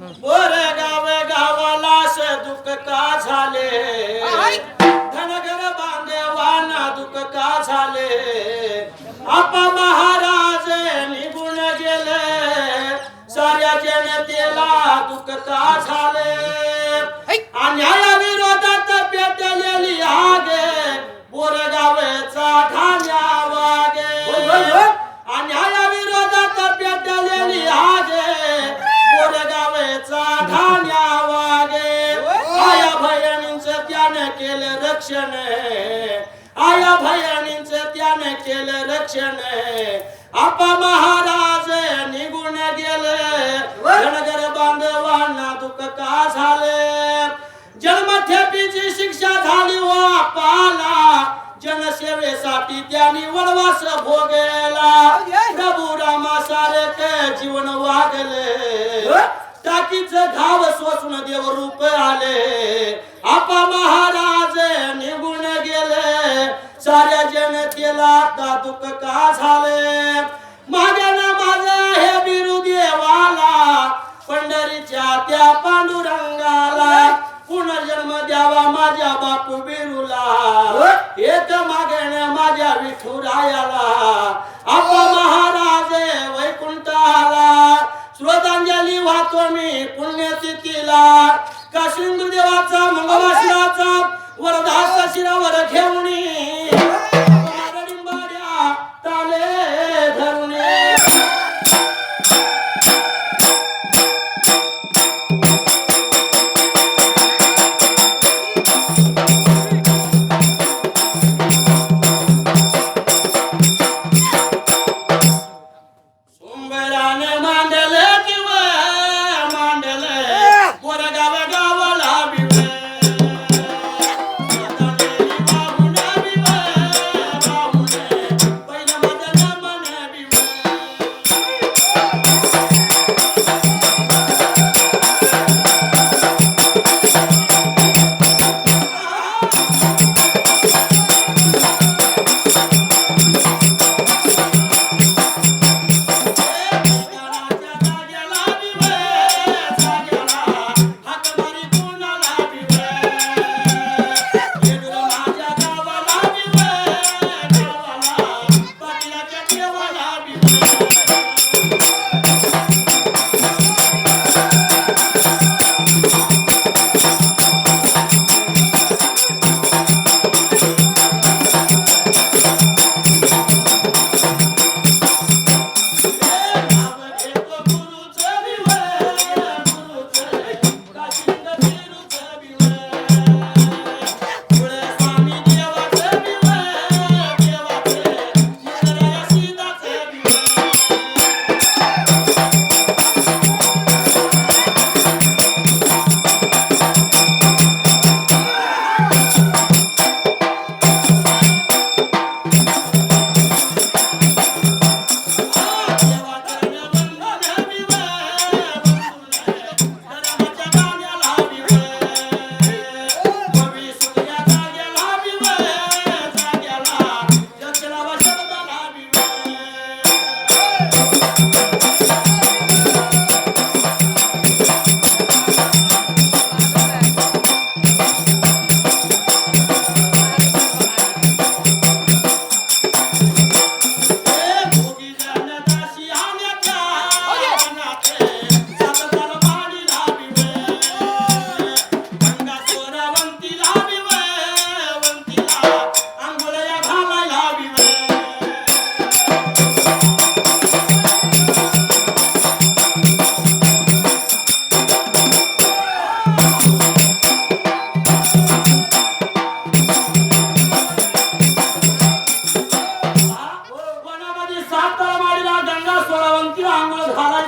बोरे गावे गावाला से दुःख का झाले? धनगर बांधवाना दुःख का झाले? आपा महाराज निघून गेले. साऱ्या जनतेला दुःख का झाले? त्याने केलं रक्षण. आया भयानींचं त्याने केलं रक्षण. आपा महाराज निघून गेले. रणगर बांधवांना दुःख का झाले? जन्मठेपीची शिक्षा झाली व पाला जनसेवेसाठी त्यांनी वनवास भोगेला. प्रभू रामा सारखे जीवन वागले. टाकीच घाव स्वसन देव रूप आले. आपा महाराज निघून गेले. साऱ्या जनतेला आता दुःख का झाले? माझ्या ना माझा हे बिरू देवाला पंढरीच्या त्या पांडुरंगाला. पुनर्जन्म द्यावा माझ्या बापू बिरूला. एक मागण्या माझ्या विठुरायाला. आपा महाराज वैकुंठाला. श्रोतांजली वाहतो मी पुण्यतिथीला का सिंधू देवाचा वरदास शिरावर घेऊन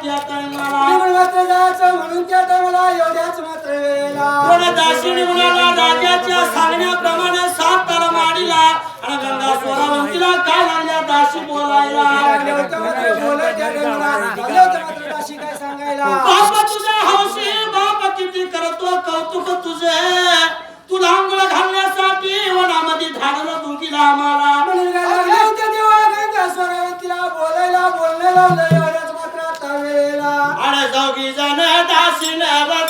आंघोळ घालायची आता मला. निवड मात्र जायचं म्हणून त्या टायमाला एवढ्याच मात्र वेळेला कोण दाशिनी मुलाला राजाच्या सांगण्याप्रमाणे सात तळमाडीला आणि गंगा सोळावंतीला काय लागल्या दाशी बोलायला? त्या टायमाला मात्र काय सांगायला? बाप तुझे हौशी बाप किती करतो कौतुक तुझे. तुला आंघोळ घालण्यासाठी वनामध्ये धाडलं दुखीला आम्हाला. म्हणून काय लागलं होतं देवा गंगा स्वरावतीला बोलायला बोलणे लावलं एवढ्याच Ana zauki zana da sinaba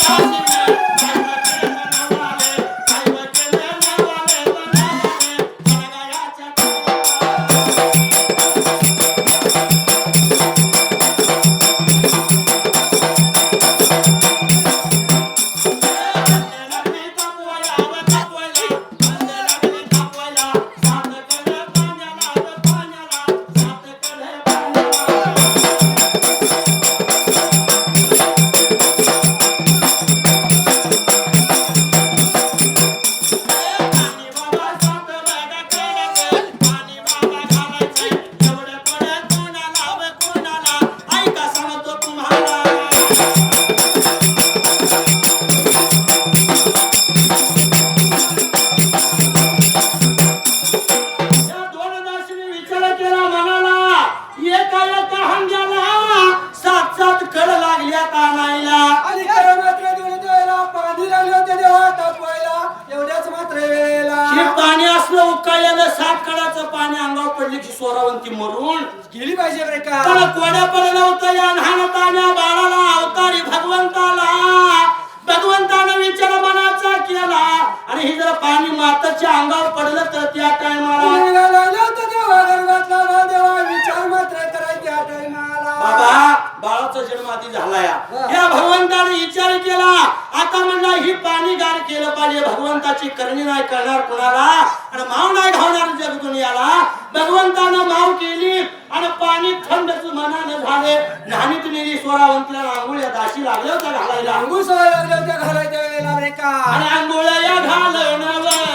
पाणी अंगावर पडली की स्वरावंती मरून गेली पाहिजे बरे का? पण कोड्या पडलं होतं या लहान तान्या बाळाला अवतारी भगवंताला. भगवंतानं विचार मनाचा केला. आणि हे जर पाणी माताच्या अंगावर पडलं तर त्या टायमाला देवा गर्भातला ना देवा विचार मात्र टायमाला बाबा बाळाचा जन्म आधी झाला या. या भगवंताने विचार केला. आता म्हणला ही पाणी गार केलं पाहिजे. भगवंताची करणी नाही करणार कुणाला? आणि माव नाही घावणार जग दुनियाला. भगवंतानं माव केली. आणि पाणी थंडच मनानं झाले. न्हाणी तुम्ही स्वरावंतीला. आंघोळ्या दाशी लागल्या होत्या घालायला. अंगू सवय लागल्या होत्या घालायच्या वेळेला आणि आंघोळ्या घालणं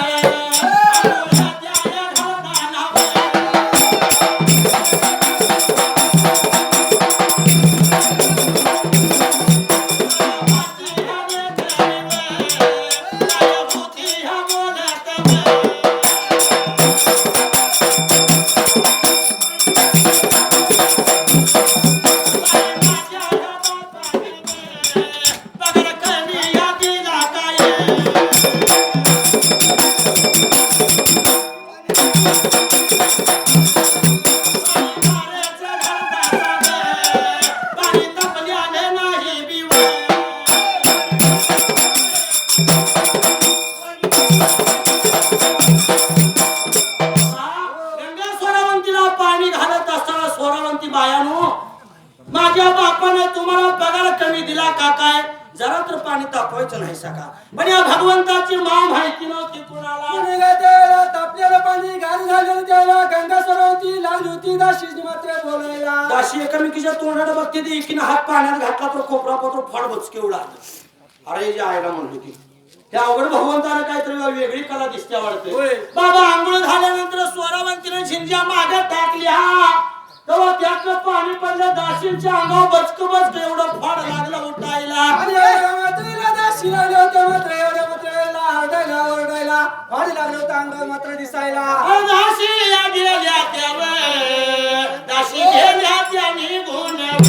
घालत असताना स्वरावंती बायानो. माझ्या बापाने तुम्हाला पगार कमी दिला का काय? जरा तर पाणी तापवायचं नाही सका. पण या भगवंताची मा माहिती नव्हती कुणाला? तापलेलं पाणी गाडी झालेलं त्याला गंगा सरोवती लाल होती दाशीची मात्र बोलायला. दाशी एकमेकीच्या तोंडाने बघते ते एकीनं हात पाण्यात घातला तर कोपरा पत्र फाड बचके उडा अरे जे आईला म्हणलो की त्या अवघड भगवंतानं काहीतरी वेगळी कला दिसते वाटते. होय. बाबा आंघोळ झाल्यानंतर स्वरावंतीने झिंजा मागे टाकल्या. तेव्हा त्यातलं पाणी पडलं दाशींच्या अंगावर बचक बचक एवढं फाड लागलं उठायला. दाशी मात्र एवढ्या ओरडायला लागलं होतं अंगावर मात्र दिसायला. दाशी या गेल्या दाशी गेल्या त्या निघून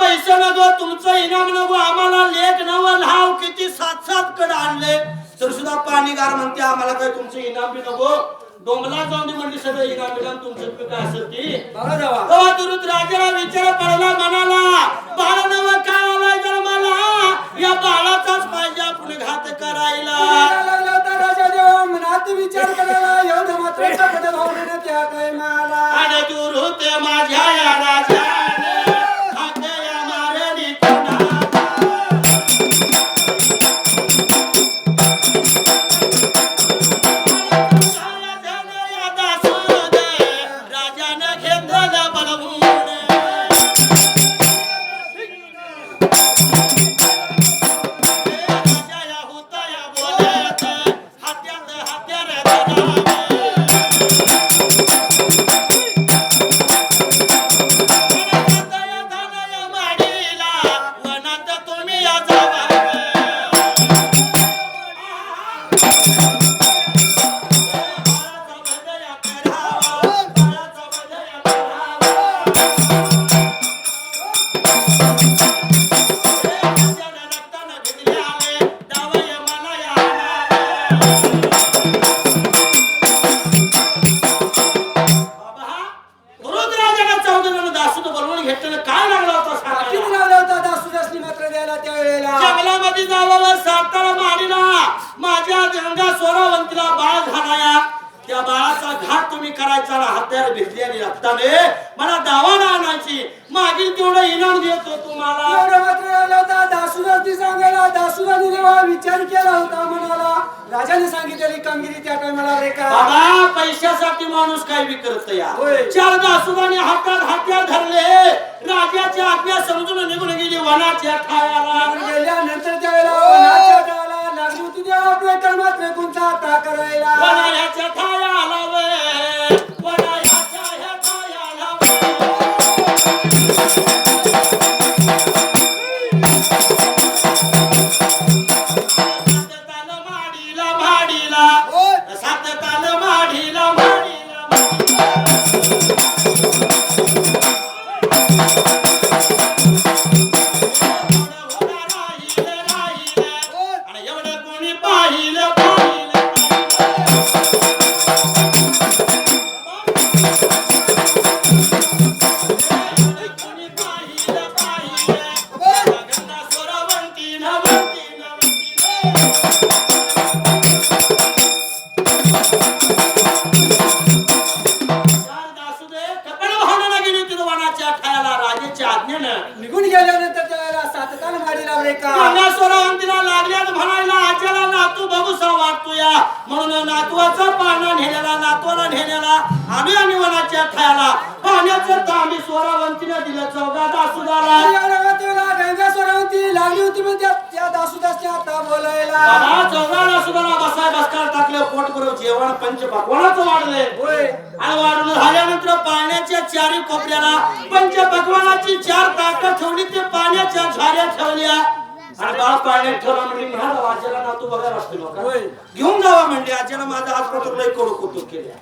पैसे नको तुमचं इनाम नको आम्हाला लेख नव लाव किती सात सात कड आणले. तर सुद्धा पाणी गार म्हणते आम्हाला काय तुमचं इनाम बी नको? डोंगला जाऊन म्हणली सगळं इनाम बिनाम तुमचं बी काय असेल ती. राजाला विचार पडला म्हणाला बाळ नव काय या बाळाचाच पाहिजे आपण घात करायला. राजा मनात विचार करायला एवढं मात्र त्या टायमाला आणि माझ्या या राजाने जेव्हा विचार केला होता म्हणाला राजाने सांगितलेली कामगिरी त्या टायमाला रे का? बाबा पैशासाठी माणूस काय या? होय. चार दासुदाने हातात हत्यार धरले. राजाची आज्ञा समजून निघून गेली वनाच्या ठायाला. गेल्यानंतर त्यावेळेला वनाच्या डाला लागली होती आपल्या कर्मात फेकूनचा हाता करायला वनाच्या ठायाला वे. का गंगा सोरावंतीला लागल्यात म्हणायला आज्याला नातू बघूसा वाटतो या म्हणून नातवाचा पाळणा नेण्याला नातवाला नेण्याला आम्ही आम्ही वनाच्या ठायाला पाण्याचं तांबी सोरावंतीनं दिलं चौघा दासुदाला. गंगा सोरावती लागली होती मग त्या त्या दासुदासच्या हाता बोलायला. बाबा चौघाला सुद्धा बसाय बसकार टाकलं पोट करून जेवण पंच पकवानाचं वाढले आणि वाढून झाल्यानंतर पाण्याच्या चारी कोपऱ्याला पंच भगवानाची चार ताकद ठेवली ते पाण्याच्या झाड्या ठेवल्या. आणि बाळ पाण्यात ठेवला म्हणजे म्हणाला आज्याला ना तू बघा असते लोक. घेऊन जावा म्हणजे आज्याला माझा आजपर्यंत लय कडू कुतूक केल्या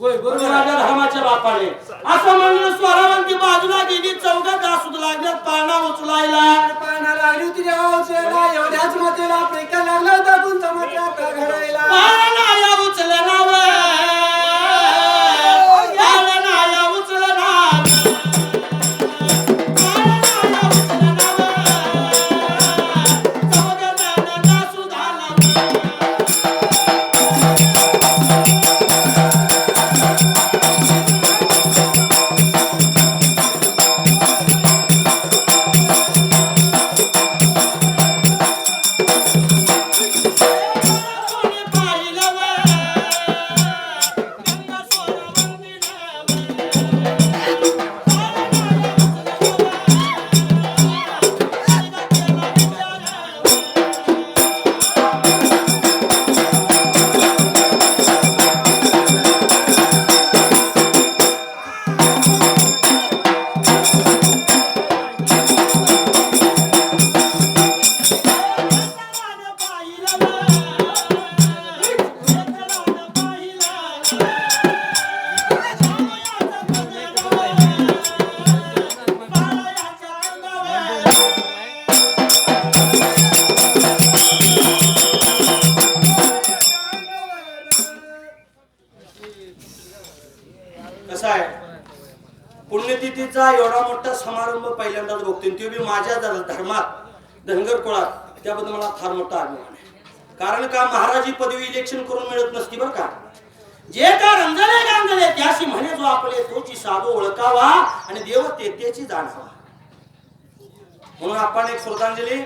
होय बरोबर. बरोबर राजा धर्माच्या बापाने असं म्हणून स्वरावंती बाजूला गेली चौघा दासूद लागल्यात पाळणा उचलायला. पाना लागली होती उचलायला एवढ्याच मातेला पेका लागला होता कोणता मात्र घडायला. पाळणा या पुण्यतिथीचा एवढा मोठा समारंभ पहिल्यांदाच बघतोय. ते बी माझ्या धर्मात धनगर कुळात. त्याबद्दल मला फार मोठा अभिमान आहे. कारण का महाराजी पदवी इलेक्शन करून मिळत नसती बरं का? जे का रंजले गांजले त्याशी म्हणे जो आपले तोची साधू ओळखावा आणि देव तेथेची जाणावा. म्हणून आपण एक श्रद्धांजली.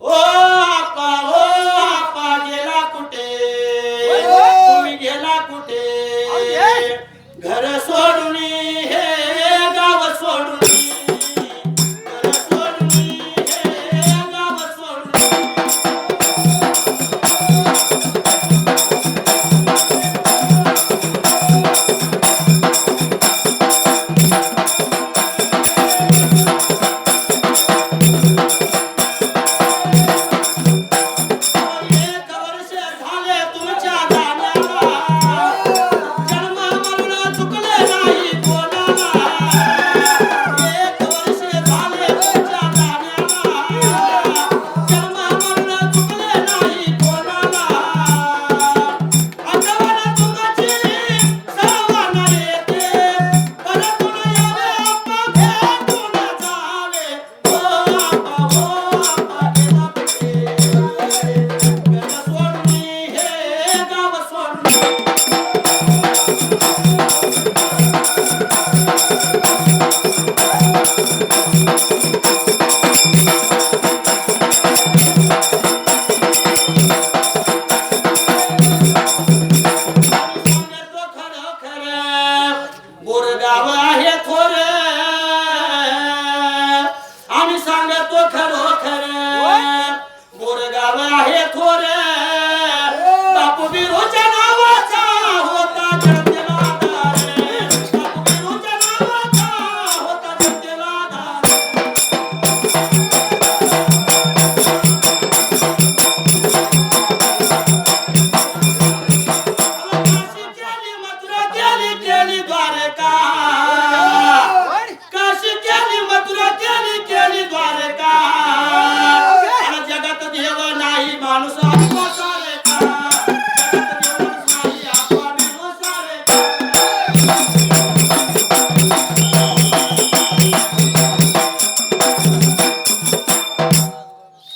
ओ आपा ओ आपा गेला कुठे?